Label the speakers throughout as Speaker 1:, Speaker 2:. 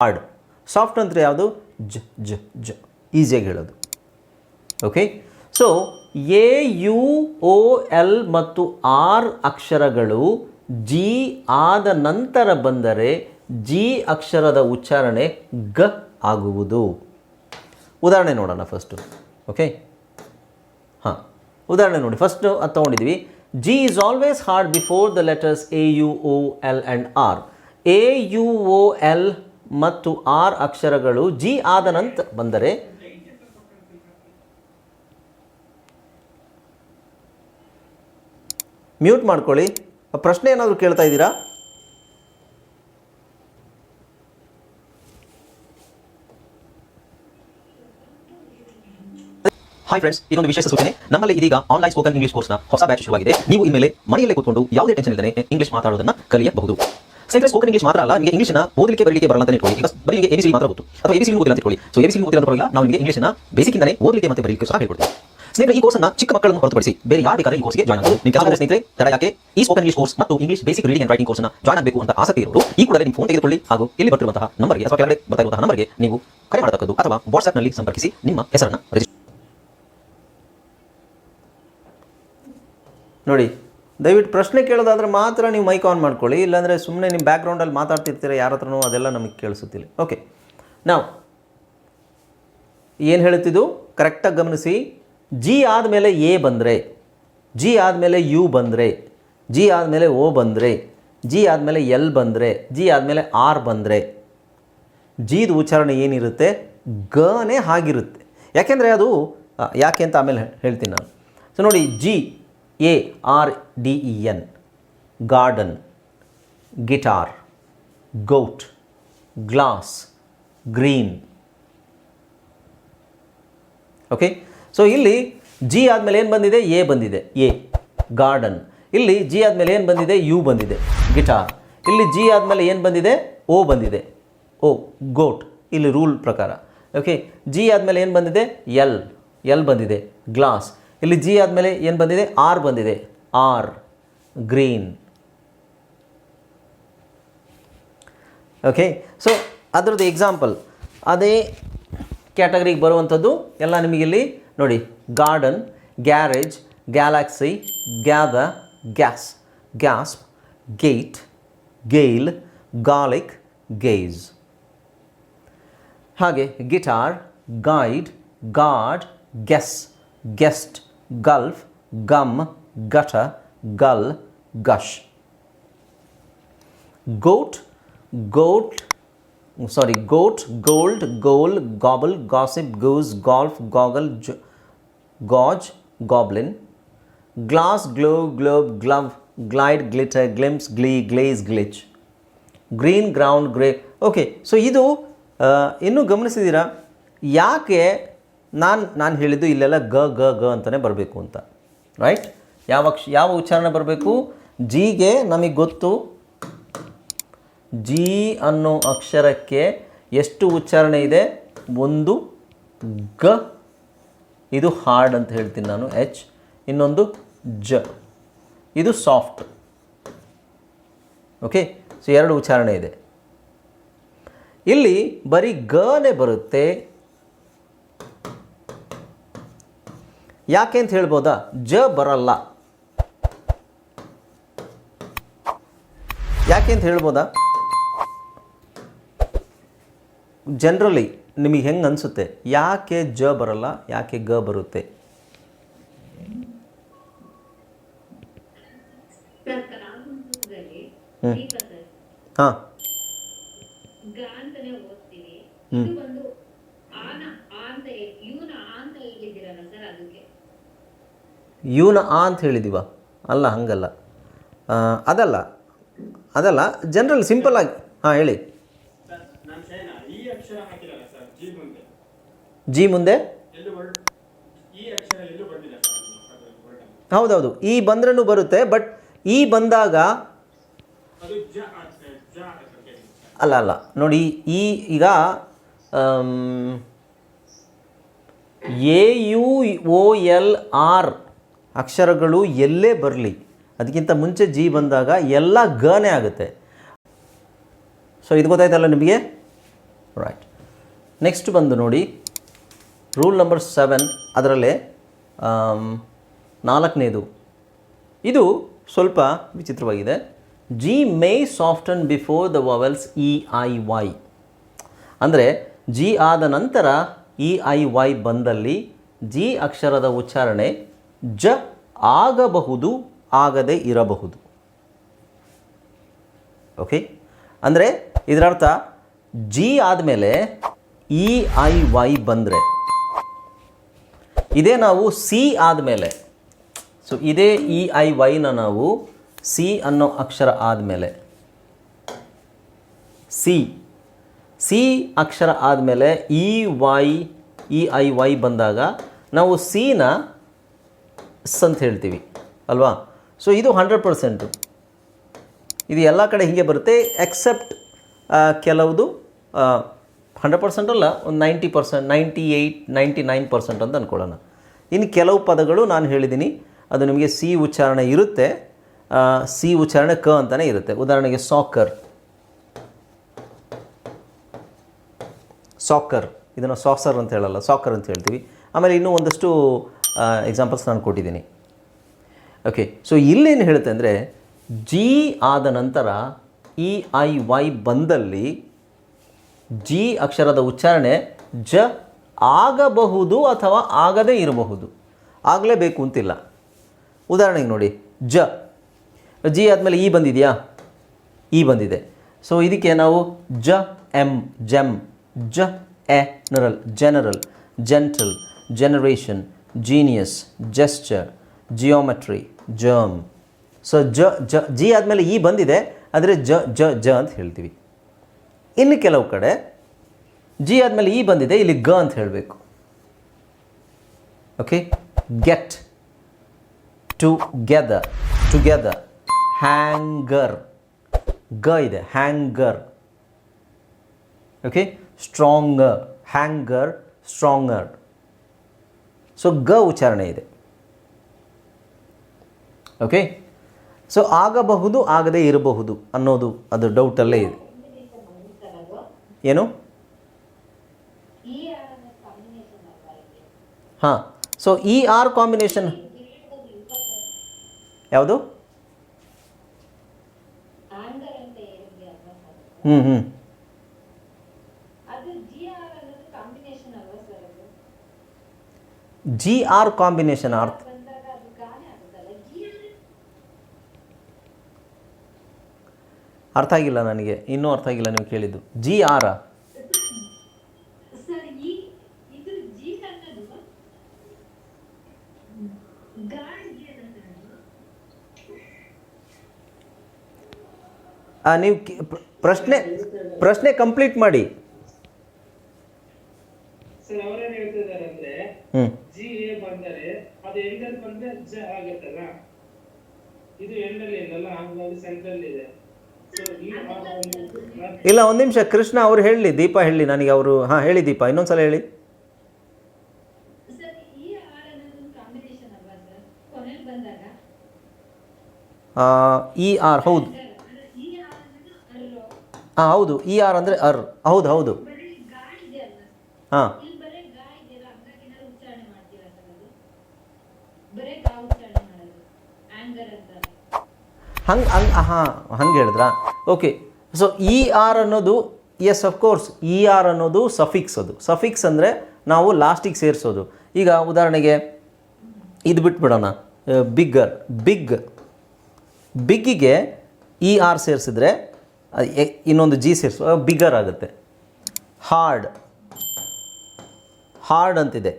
Speaker 1: Hard soft ಅಂದರೆ ಯಾವುದು? ಜ ಜ ಜ ಈಸಿಯಾಗಿ ಹೇಳೋದು. Okay so A U O L ಮತ್ತು ಆರ್ ಅಕ್ಷರಗಳು ಜಿ ಆದ ನಂತರ ಬಂದರೆ ಜಿ ಅಕ್ಷರದ ಉಚ್ಚಾರಣೆ ಗ ಆಗುವುದು. ಉದಾಹರಣೆ ನೋಡೋಣ ಫಸ್ಟು ಓಕೆ ಹಾಂ. ಉದಾಹರಣೆ ನೋಡಿ. ಫಸ್ಟು ಅದು ತೊಗೊಂಡಿದ್ವಿ. G is always hard before the letters A U O L and R A U O L ಮತ್ತು ಆರ್ ಅಕ್ಷರಗಳು ಜಿ ಆದ ನಂತರ ಬಂದರೆ ಮ್ಯೂಟ್ ಮಾಡ್ಕೊಳ್ಳಿ. ಪ್ರಶ್ನೆ ಏನಾದರೂ ಕೇಳ್ತಾ ಇದ್ದೀರಾ?
Speaker 2: ಹಾಯ್ ಫ್ರೆಂಡ್ಸ್ ಇದೊಂದು ವಿಶೇಷ ಸೂಚನೆ. ನಮ್ಮಲ್ಲಿ ಇದೀಗ ಆನ್ಲೈನ್ ಸ್ಪೋಕನ್ ಇಂಗ್ಲಿಷ್ ಕೋರ್ಸ್ನ ಹೊಸ ಬ್ಯಾಚ್ ಶುರುವಾಗಿದೆ. ನೀವು ಇನ್ಮೇಲೆ ಮನೆಯಲ್ಲೇ ಕೂತ್ಕೊಂಡು ಯಾವುದೇ ಟೆನ್ಷನ್ ಇಲ್ಲದೆ ಇಂಗ್ಲಿಷ್ ಮಾತಾಡೋದನ್ನ ಕಲಿಯಬಹುದು. ಸ್ನೇಹಿತರೆ ಸ್ಪೋಕನ್ ಇಂಗ್ಲಿಷ್ ಮಾತ್ರ ಅಲ್ಲ, ನಿಮಗೆ ಇಂಗ್ಲಿಷ್ನ ಓದಲಿಕ್ಕೆ, ಬರಲಿಕ್ಕೆ ಬರಲ್ಲ ಅಂತ ಇಟ್ಕೊಳ್ಳಿ. ಈಗ ಬರೀ ನಿಮಗೆ ಎಬಿಸಿ ಮಾತ್ರ ಗೊತ್ತು. ಅಥವಾ ಎಬಿಸಿ ಓದಿಲ್ಲ ಅಂತ ಇಟ್ಕೊಳ್ಳಿ. ಸೊ ಎಬಿಸಿ ಓದಿಲ್ಲ ಬರಲ್ಲ ನಾವು ನಿಮಗೆ ಇಂಗ್ಲಿಷ್ನ ಬೇಸಿಕ್ಕಿಂದಲೇ ಓದಲಿಕ್ಕೆ ಮತ್ತೆ ಬರಲಿಕ್ಕೆ ಸಹ ಹೇಳ್ಕೊಡ್ತೀವಿ. ಸ್ನೇಹಿತರೆ, ಈ ಕೋರ್ಸ್ನ ಚಿಕ್ಕ ಮಕ್ಕಳನ್ನು ಹೊರತುಪಡಿಸಿ ಬೇರೆ ಯಾರು ಬೇಕಾದ್ರೆ ಈ ಕೋರ್ಸ್ಗೆ ಜಾಯ್ನ್ ಆಗಬಹುದು ನಿಮ್ಮ ಕೆಲವು ಸ್ನೇಹಿತರೆ, ತಡ ಯಾಕೆ? ಈ ಸ್ಪೋಕನ್ ಇಂಗ್ಲಿಷ್ ಕೋರ್ಸ್ ಮತ್ತು English basic reading and writing ಕೋರ್ಸ್ನ ಜಾಯ್ನ್ ಆಗಬೇಕು ಅಂತ ಆಸಕ್ತಿ ಇರೋರು, ಈ ಕೂಡಲೇ ನಿಮ್ಮ ಫೋನ್ ತೆಗೆದುಕೊಳ್ಳಿ. ಹಾಗೂ ಇಲ್ಲಿ ಬರ್ತಿರುವಂತಹ ನಂಬರ್ಗೆ ಅಥವಾ ಕೆಳಗಡೆ ಬರ್ತಾ ಇರುವಂತಹ ನಂಬರ್ಗೆ ನೀವು ಕರೆ ಮಾಡತಕ್ಕದ್ದು ಅಥವಾ ವಾಟ್ಸ್ಆಪ್ನಲ್ಲಿ ಸಂಪರ್ಕಿಸಿ ನಿಮ್ಮ ಹೆಸರನ್ನು
Speaker 1: ನೋಡಿ ದಯವಿಟ್ಟು ಪ್ರಶ್ನೆ ಕೇಳೋದಾದ್ರೆ ಮಾತ್ರ ನೀವು ಮೈಕ್ ಆನ್ ಮಾಡ್ಕೊಳ್ಳಿ, ಇಲ್ಲಾಂದರೆ ಸುಮ್ಮನೆ ನಿಮ್ಮ ಬ್ಯಾಕ್ಗ್ರೌಂಡಲ್ಲಿ ಮಾತಾಡ್ತಿರ್ತೀರ ಯಾರ ಹತ್ರನೂ ಅದೆಲ್ಲ ನಮಗೆ ಕೇಳಿಸುತ್ತಿಲ್ಲ. ಓಕೆ ನಾವು ಏನು ಹೇಳುತ್ತಿದ್ದು? ಕರೆಕ್ಟಾಗಿ ಗಮನಿಸಿ. ಜಿ ಆದಮೇಲೆ ಎ ಬಂದರೆ ಜಿ ಆದಮೇಲೆ ಯು ಬಂದರೆ ಜಿ ಆದಮೇಲೆ ಓ ಬಂದರೆ ಜಿ ಆದಮೇಲೆ ಎಲ್ ಬಂದರೆ ಜಿ ಆದಮೇಲೆ ಆರ್ ಬಂದರೆ ಜೀದ ಉಚ್ಚಾರಣೆ ಏನಿರುತ್ತೆ? ಗನೇ ಆಗಿರುತ್ತೆ. ಯಾಕೆಂದರೆ ಅದು ಯಾಕೆ ಅಂತ ಆಮೇಲೆ ಹೇಳ್ತೀನಿ ನಾನು. ಸೊ ನೋಡಿ G A R D E N garden guitar gout glass green okay so ಇಲ್ಲಿ ಜಿ ಆದಮೇಲೆ ಏನು ಬಂದಿದೆ? ಎ ಬಂದಿದೆ. ಎ ಗಾರ್ಡನ್ ಇಲ್ಲಿ ಜಿ ಆದಮೇಲೆ ಏನು ಬಂದಿದೆ? ಯು ಬಂದಿದೆ. ಗಿಟಾರ್ ಇಲ್ಲಿ ಜಿ ಆದಮೇಲೆ ಏನು ಬಂದಿದೆ? ಓ ಬಂದಿದೆ. ಓ ಗೋಟ್ ಇಲ್ಲಿ ರೂಲ್ ಪ್ರಕಾರ. ಓಕೆ ಜಿ ಆದಮೇಲೆ ಏನು ಬಂದಿದೆ? ಎಲ್ ಎಲ್ ಬಂದಿದೆ. ಗ್ಲಾಸ್ ಇಲ್ಲಿ ಜಿ ಆದಮೇಲೆ ಏನು ಬಂದಿದೆ? ಆರ್ ಬಂದಿದೆ. R, green. ಓಕೆ ಸೊ ಅದರದ್ದು ಎಕ್ಸಾಂಪಲ್ ಅದೇ ಕ್ಯಾಟಗರಿಗೆ ಬರುವಂಥದ್ದು ಎಲ್ಲ ನಿಮಗಿಲ್ಲಿ ನೋಡಿ. Garden garage galaxy gather gas gas gate gale garlic gauge ಹಾಗೆ guitar guide god guess guest gulf gum gutter, gull gush goat goat sorry goat gold goal gobble gossip goose golf goggle jo- gauge goblin glass glow globe glove glide glitter glimpse glee glaze glitch green ground grey okay so ಇದು ಇನ್ನೂ ಗಮನಿಸಿದ್ದೀರಾ ಯಾಕೆ ನಾನು ನಾನು ಹೇಳಿದ್ದು ಇಲ್ಲೆಲ್ಲ ಗ ಗ ಗ ಅಂತಲೇ ಬರಬೇಕು ಅಂತ. ರೈಟ್ ಯಾವ ಅಕ್ಷ ಯಾವ ಉಚ್ಚಾರಣೆ ಬರಬೇಕು? ಜಿಗೆ ನಮಗೆ ಗೊತ್ತು. ಜಿ ಅನ್ನೋ ಅಕ್ಷರಕ್ಕೆ ಎಷ್ಟು ಉಚ್ಚಾರಣೆ ಇದೆ? ಒಂದು ಗ. ಇದು ಹಾರ್ಡ್ ಅಂತ ಹೇಳ್ತೀನಿ ನಾನು, ಎಚ್. ಇನ್ನೊಂದು ಜ. ಇದು ಸಾಫ್ಟ್. ಓಕೆ ಸೊ ಎರಡು ಉಚ್ಚಾರಣೆ ಇದೆ. ಇಲ್ಲಿ ಬರೀ ಗನೇ ಬರುತ್ತೆ. ಯಾಕೆ ಅಂತ ಹೇಳ್ಬೋದಾ? ಜ ಬರಲ್ಲ. ಯಾಕೆ ಅಂತ ಹೇಳ್ಬೋದಾ? ಜನರಲಿ ನಿಮಗೆ ಹೆಂಗೆ ಅನಿಸುತ್ತೆ? ಯಾಕೆ ಜ ಬರಲ್ಲ ಯಾಕೆ ಗ ಬರುತ್ತೆ? ಹಾಂ
Speaker 3: ಗ ಅಂತಾನೆ ಓದ್ತೀವಿ
Speaker 1: ಹ್ಮ್.
Speaker 3: ಇದು ಒಂದು ಆನ ಆ ಅಂತ ಯೂನ ಆ ಅಂತ ಹೇಳಿದ್ದೀರಲ್ಲ ಸರ್ ಅದಕ್ಕೆ
Speaker 1: ಯೂನ ಆ ಅಂತ ಹೇಳಿದೀವ ಅಲ್ಲ, ಹಂಗಲ್ಲ ಅದಲ್ಲ ಅದಲ್ಲ ಜನರಲ್ ಸಿಂಪಲ್ ಆಗಿ, ಹಾಂ, ಹೇಳಿ
Speaker 4: ಜಿ ಮುಂದೆ.
Speaker 1: ಹೌದೌದು, ಈ ಬಂದ್ರೂ ಬರುತ್ತೆ ಬಟ್ ಈ ಬಂದಾಗ. ಅಲ್ಲ ಅಲ್ಲ, ನೋಡಿ, ಈ, ಈಗ A U O L R ಅಕ್ಷರಗಳು ಎಲ್ಲೇ ಬರಲಿ ಅದಕ್ಕಿಂತ ಮುಂಚೆ ಜಿ ಬಂದಾಗ ಎಲ್ಲ ಗನೇ ಆಗುತ್ತೆ. ಸೊ ಇದು ಗೊತ್ತಾಯ್ತಲ್ಲ ನಿಮಗೆ? ರೈಟ್ ನೆಕ್ಸ್ಟ್ ಬಂದು ನೋಡಿ. ರೂಲ್ ನಂಬರ್ ಸೆವೆನ್ ಅದರಲ್ಲೇ ಆಮ್, ನಾಲ್ಕನೇದು. ಇದು ಸ್ವಲ್ಪ ವಿಚಿತ್ರವಾಗಿದೆ. G may soften before the vowels E I Y. ಅಂದರೆ ಜಿ ಆದ ನಂತರ ಇ ಐ ವೈ ಬಂದಲ್ಲಿ ಜಿ ಅಕ್ಷರದ ಉಚ್ಚಾರಣೆ ಜ ಆಗಬಹುದು, ಆಗದೆ ಇರಬಹುದು. ಓಕೆ ಅಂದರೆ ಇದರರ್ಥ ಜಿ ಆದಮೇಲೆ ಇ, ಐ, ವೈ ಬಂದರೆ ಇದೇ ನಾವು ಸಿ ಆದಮೇಲೆ. ಸೊ ಇದೇ ಇ, ಐ ವೈನ ನಾವು ಸಿ ಅನ್ನೋ ಅಕ್ಷರ ಆದಮೇಲೆ. ಸಿ. ಸಿ ಅಕ್ಷರ ಆದಮೇಲೆ E, Y, E, I, Y ಬಂದಾಗ ನಾವು ಸಿನ ಸ್ ಅಂತ ಹೇಳ್ತೀವಿ, ಅಲ್ವಾ? ಸೊ ಇದು ಹಂಡ್ರೆಡ್ ಪರ್ಸೆಂಟು ಇದು ಎಲ್ಲ ಕಡೆ ಹೀಗೆ ಬರುತ್ತೆ ಎಕ್ಸೆಪ್ಟ್ ಕೆಲವುದು ಹಂಡ್ರೆಡ್ ಪರ್ಸೆಂಟ್ ಅಲ್ಲ, ಒಂದು ninety percent ninety eight ninety nine percent ಅಂತ ಅಂದ್ಕೊಳ್ಳೋಣ ಇನ್ನು ಕೆಲವು ಪದಗಳು ನಾನು ಹೇಳಿದ್ದೀನಿ, ಅದು ನಿಮಗೆ ಸಿ ಉಚ್ಚಾರಣೆ ಇರುತ್ತೆ ಸಿ ಉಚ್ಚಾರಣೆ ಕ ಅಂತಲೇ ಇರುತ್ತೆ. ಉದಾಹರಣೆಗೆ ಸಾಕರ್ ಸಾಕರ್ ಇದನ್ನು ಸಾಸರ್ ಅಂತ ಹೇಳಲ್ಲ ಸಾಕರ್ ಅಂತ ಹೇಳ್ತೀವಿ. ಆಮೇಲೆ ಇನ್ನೂ ಒಂದಷ್ಟು ಎಕ್ಸಾಂಪಲ್ಸ್ ನಾನು ಕೊಟ್ಟಿದ್ದೀನಿ. ಓಕೆ ಸೊ ಇಲ್ಲೇನು ಹೇಳುತ್ತೆ ಅಂದರೆ ಜಿ ಆದ ನಂತರ ಇ ಐ ವೈ ಬಂದಲ್ಲಿ ಜಿ ಅಕ್ಷರದ ಉಚ್ಚಾರಣೆ ಜ ಆಗಬಹುದು ಅಥವಾ ಆಗದೇ ಇರಬಹುದು. ಆಗಲೇಬೇಕು ಅಂತಿಲ್ಲ. ಉದಾಹರಣೆಗೆ ನೋಡಿ, ಜ. ಜಿ ಆದಮೇಲೆ ಇ ಬಂದಿದೆಯಾ? ಇ ಬಂದಿದೆ. ಸೊ ಇದಕ್ಕೆ ನಾವು ಜ ಎಂ ಜೆಮ್ ಜ, ಎ ನರಲ್ general gentle generation genius gesture geometry germ so ಜ ಜ ಜಿ ಆದಮೇಲೆ ಈ ಬಂದಿದೆ, ಆದರೆ ಜ ಜ ಜ ಅಂತ ಹೇಳ್ತೀವಿ. ಇನ್ನು ಕೆಲವು ಕಡೆ ಜಿ ಆದಮೇಲೆ ಈ ಬಂದಿದೆ, ಇಲ್ಲಿ ಗ ಅಂತ ಹೇಳಬೇಕು. Okay get together together hanger ಗ ಇದೆ hanger okay stronger hanger stronger so ಗ ಉಚ್ಚಾರಣೆ ಇದೆ. ಓಕೆ ಸೊ ಆಗಬಹುದು, ಆಗದೇ ಇರಬಹುದು ಅನ್ನೋದು ಅದು ಡೌಟಲ್ಲೇ ಇದೆ. ಏನು? ಹಾಂ. ಸೊ ಇ ಆರ್ ಕಾಂಬಿನೇಷನ್ ಯಾವುದು? ಹ್ಞೂ ಹ್ಞೂ
Speaker 3: ಅದು ಜಿ ಆರ್ ಅನ್ನೋದು ಕಾಂಬಿನೇಷನ್ ಅಲ್ವಾ ಸರ್ ಅದು
Speaker 1: ಜಿ ಆರ್ ಕಾಂಬಿನೇಷನ್ ಅರ್ಥ ಅರ್ಥ ಆಗಿಲ್ಲ ನನಗೆ ಇನ್ನೂ ಅರ್ಥ ಆಗಿಲ್ಲ ನೀವು ಕೇಳಿದ್ದು. ಜಿ ಆರ ನೀವು ಪ್ರಶ್ನೆ ಪ್ರಶ್ನೆ ಕಂಪ್ಲೀಟ್ ಮಾಡಿ. ಹ್ಞೂ
Speaker 4: ಎಂಡಲ್ಲಿ ಆಗತ್ತಲ್ಲ ಜ ಆಗುತ್ತಲ್ಲ ಇದು. ಎಂಡಲ್ಲಿ ಇಲ್ಲಲ್ಲ ಹಂಗಾಗಿ ಸೆಂಟ್ರಲ್ ಇದೆ
Speaker 1: ಇಲ್ಲ ಒಂದು ನಿಮಿಷ ಕೃಷ್ಣ ಅವ್ರು ಹೇಳಿ ದೀಪ ಹೇಳಿ ನನಗೆ ಅವರು ಹಾಂ ಹೇಳಿ ದೀಪ ಇನ್ನೊಂದು ಸಲ ಹೇಳಿ.
Speaker 3: ಸರ್ ಈ ಆರ್ ಅನ್ನೋದು ಕಾಂಬಿನೇಷನ್ ಅಲ್ವಾ ಸರ್? ಕೊನೆಯಲ್ಲಿ ಬಂದಾಗ?
Speaker 1: ಇ ಆರ್ ಹೌದು.
Speaker 3: ಹಾ ಈ ಆರ್ ಅನ್ನೋದು ಅರ್ರೋ?
Speaker 1: ಹಾಂ ಹೌದು ಇ ಆರ್ ಅಂದರೆ ಅರ್ ಹೌದು ಹೌದು. ಹಾಂ
Speaker 3: ಇಲ್ಲಿ ಬರೀ ಗಾ ಇದೆಯಲ್ಲ ಹಂಗಾಗಿ ಏನಾದ್ರು ಉಚ್ಚಾರಣೆ ಮಾಡ್ತೀರಾ ಸರ್ ಅದು ಬರೀ ಗಾ ಉಚ್ಚಾರಣೆ ಮಾಡೋದು ಆಂಗರ್ ಅಂತಾರೆ
Speaker 1: ಹಂಗೆ ಹಂಗೆ ಹಾಂ ಹಂಗೆ ಹೇಳಿದ್ರಾ? ಓಕೆ ಸೊ ಇ ಆರ್ ಅನ್ನೋದು ಎಸ್ ಕೋರ್ಸ್ ಇ ಆರ್ ಅನ್ನೋದು ಸಫಿಕ್ಸ್ ಅದು. ಸಫಿಕ್ಸ್ ಅಂದರೆ ನಾವು ಲಾಸ್ಟಿಗೆ ಸೇರಿಸೋದು. ಈಗ ಉದಾಹರಣೆಗೆ, ಇದು ಬಿಟ್ಬಿಡೋಣ. ಬಿಗ್ಗರ್ ಬಿಗ್ ಬಿಗ್ಗಿಗೆ ಇ ಆರ್ ಸೇರಿಸಿದ್ರೆ ಇನ್ನೊಂದು ಜಿ ಸೇರಿಸು ಬಿಗ್ಗರ್ ಆಗುತ್ತೆ. ಹಾರ್ಡ್ ಹಾರ್ಡ್ ಅಂತಿದೆ.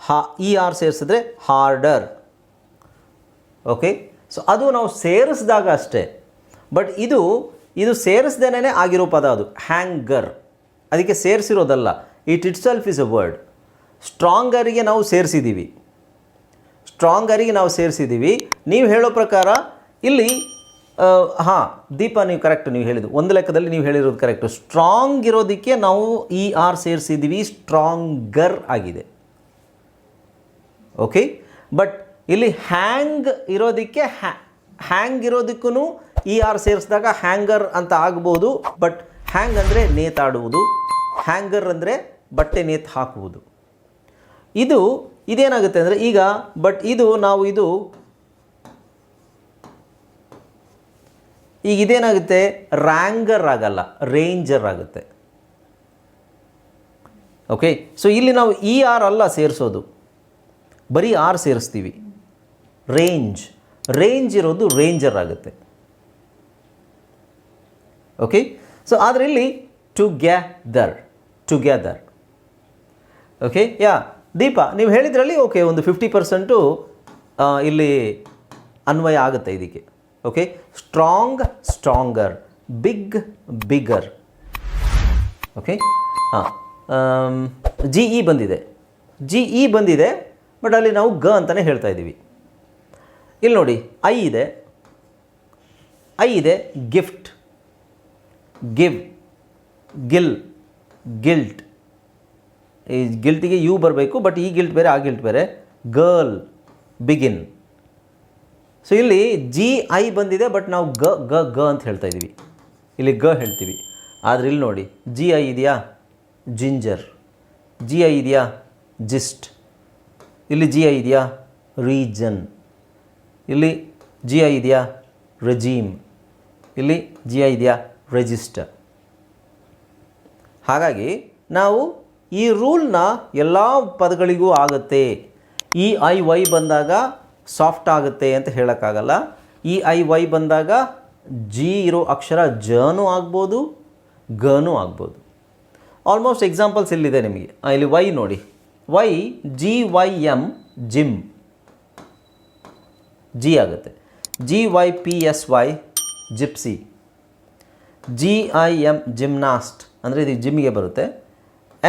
Speaker 1: ಹಾ ಇ ಆರ್ ಸೇರಿಸಿದ್ರೆ ಹಾರ್ಡರ್ ಓಕೆ ಸೊ ಅದು ನಾವು ಸೇರಿಸಿದಾಗ ಅಷ್ಟೇ. ಬಟ್ ಇದು ಇದು ಸೇರಿಸ್ದೇನೆ ಆಗಿರೋ ಪದ ಅದು. ಹ್ಯಾಂಗರ್ ಅದಕ್ಕೆ ಸೇರಿಸಿರೋದಲ್ಲ. It itself is a word ಸ್ಟ್ರಾಂಗರಿಗೆ ನಾವು ಸೇರಿಸಿದ್ದೀವಿ ಸ್ಟ್ರಾಂಗರಿಗೆ ನಾವು ಸೇರಿಸಿದ್ದೀವಿ ನೀವು ಹೇಳೋ ಪ್ರಕಾರ, ಇಲ್ಲಿ ಹಾಂ, ದೀಪ, ನೀವು ಕರೆಕ್ಟ್ ನೀವು ಹೇಳಿದ್ದು. ಒಂದು ಲೆಕ್ಕದಲ್ಲಿ ನೀವು ಹೇಳಿರೋದು ಕರೆಕ್ಟು ಸ್ಟ್ರಾಂಗ್ ಇರೋದಕ್ಕೆ ನಾವು ಇ ಆರ್ ಸೇರಿಸಿದ್ದೀವಿ ಸ್ಟ್ರಾಂಗರ್ ಆಗಿದೆ. ಓಕೆ ಬಟ್ ಇಲ್ಲಿ ಹ್ಯಾಂಗ್ ಇರೋದಕ್ಕೆ ಹ್ಯಾಂಗ್ ಇರೋದಕ್ಕೂ ಇ ಆರ್ ಸೇರಿಸಿದಾಗ ಹ್ಯಾಂಗರ್ ಅಂತ ಆಗ್ಬೋದು ಬಟ್ ಹ್ಯಾಂಗ್ ಅಂದರೆ ನೇತಾಡುವುದು ಹ್ಯಾಂಗರ್ ಅಂದರೆ ಬಟ್ಟೆ ನೇತು ಹಾಕುವುದು. ಇದು, ಇದೇನಾಗುತ್ತೆ ಅಂದರೆ ಈಗ ಬಟ್ ಇದು ನಾವು ಇದು, ಈಗ ಇದೇನಾಗುತ್ತೆ? ರ್ಯಾಂಗರ್ ಆಗಲ್ಲ ರೇಂಜರ್ ಆಗುತ್ತೆ. ಓಕೆ ಸೊ ಇಲ್ಲಿ ನಾವು ಇ ಆರ್ ಅಲ್ಲ ಸೇರಿಸೋದು. ಬರೀ ಆರ್ ಸೇರಿಸ್ತೀವಿ. ರೇಂಜ್. ರೇಂಜ್ ಇರೋದು ರೇಂಜರ್ ಆಗುತ್ತೆ. ಓಕೆ ಸೊ ಆದರೆ ಇಲ್ಲಿ together together okay yeah Deepa, ನೀವು ಹೇಳಿದ್ರಲ್ಲಿ ಓಕೆ ಒಂದು ಫಿಫ್ಟಿ ಪರ್ಸೆಂಟು ಇಲ್ಲಿ ಅನ್ವಯ ಆಗುತ್ತೆ ಇದಕ್ಕೆ. Okay strong stronger big bigger okay ಹಾಂ ಜಿ ಇ ಬಂದಿದೆ. ಜಿ ಇ ಬಂದಿದೆ ಬಟ್ ಅಲ್ಲಿ ನಾವು ಗ ಅಂತಲೇ ಹೇಳ್ತಾ ಇದ್ದೀವಿ. ಇಲ್ಲಿ ನೋಡಿ ಐ ಇದೆ. ಐ ಇದೆ ಗಿಫ್ಟ್ ಗಿವ್ ಗಿಲ್ ಗಿಲ್ಟ್ ಈ ಗಿಲ್ಟಿಗೆ ಯು ಬರಬೇಕು ಬಟ್ ಈ ಗಿಲ್ಟ್ ಬೇರೆ, ಆ ಗಿಲ್ಟ್ ಬೇರೆ. ಗರ್ಲ್ ಬಿಗಿನ್ ಸೊ ಇಲ್ಲಿ ಜಿ ಐ ಬಂದಿದೆ ಬಟ್ ನಾವು ಗ ಗ ಗ ಅಂತ ಹೇಳ್ತಾ ಇದ್ದೀವಿ ಇಲ್ಲಿ ಗ ಹೇಳ್ತೀವಿ. ಆದರೆ ಇಲ್ಲಿ ನೋಡಿ ಜಿ ಐ ಇದೆಯಾ? ಜಿಂಜರ್ ಜಿ ಐ ಇದೆಯಾ? ಜಿಸ್ಟ್ ಇಲ್ಲಿ ಜಿ ಐ ಇದೆಯಾ? ರೀಜನ್ ಇಲ್ಲಿ ಜಿ ಐ ಇದೆಯಾ? ರೆಜೀಮ್. ಇಲ್ಲಿ ಜಿ ಐ ಇದೆಯಾ? ರೆಜಿಸ್ಟರ್. ಹಾಗಾಗಿ ನಾವು ಈ ರೂಲ್ನ ಎಲ್ಲ ಪದಗಳಿಗೂ ಆಗುತ್ತೆ. ಇ ಐ, ವೈ ಬಂದಾಗ ಸಾಫ್ಟ್ ಆಗುತ್ತೆ ಅಂತ ಹೇಳೋಕ್ಕಾಗಲ್ಲ. ಇ ಐ, ವೈ ಬಂದಾಗ ಜಿ ಇರೋ ಅಕ್ಷರ ಜನೂ ಆಗ್ಬೋದು, ಗನೂ ಆಗ್ಬೋದು. ಆಲ್ಮೋಸ್ಟ್ ಎಕ್ಸಾಂಪಲ್ಸ್ ಇಲ್ಲಿದೆ ನಿಮಗೆ? ಇಲ್ಲಿ ವೈ ನೋಡಿ. Y, G, Y M gym. G ಆಗುತ್ತೆ. G Y P S Y gypsy G I M gymnast ಅಂದರೆ ಇದು ಜಿಮ್ಗೆ ಬರುತ್ತೆ.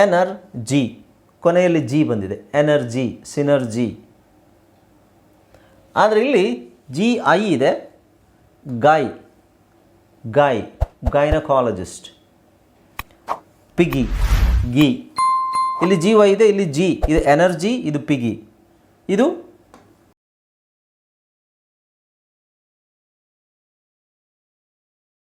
Speaker 1: ಎನರ್ ಜಿ ಕೊನೆಯಲ್ಲಿ ಜಿ ಬಂದಿದೆ. ಎನರ್ಜಿ ಸಿನರ್ಜಿ ಆದರೆ ಇಲ್ಲಿ ಜಿ ಐ ಇದೆ. ಗಾಯ್ ಗಾಯ್ ಗೈನಕಾಲಜಿಸ್ಟ್ ಪಿಗಿ ಗಿ ಇಲ್ಲಿ ಜಿ ವೈ ಇದೆ, ಇಲ್ಲಿ ಜಿ ಇದು ಎನರ್ಜಿ ಇದು ಪಿಗಿ ಇದು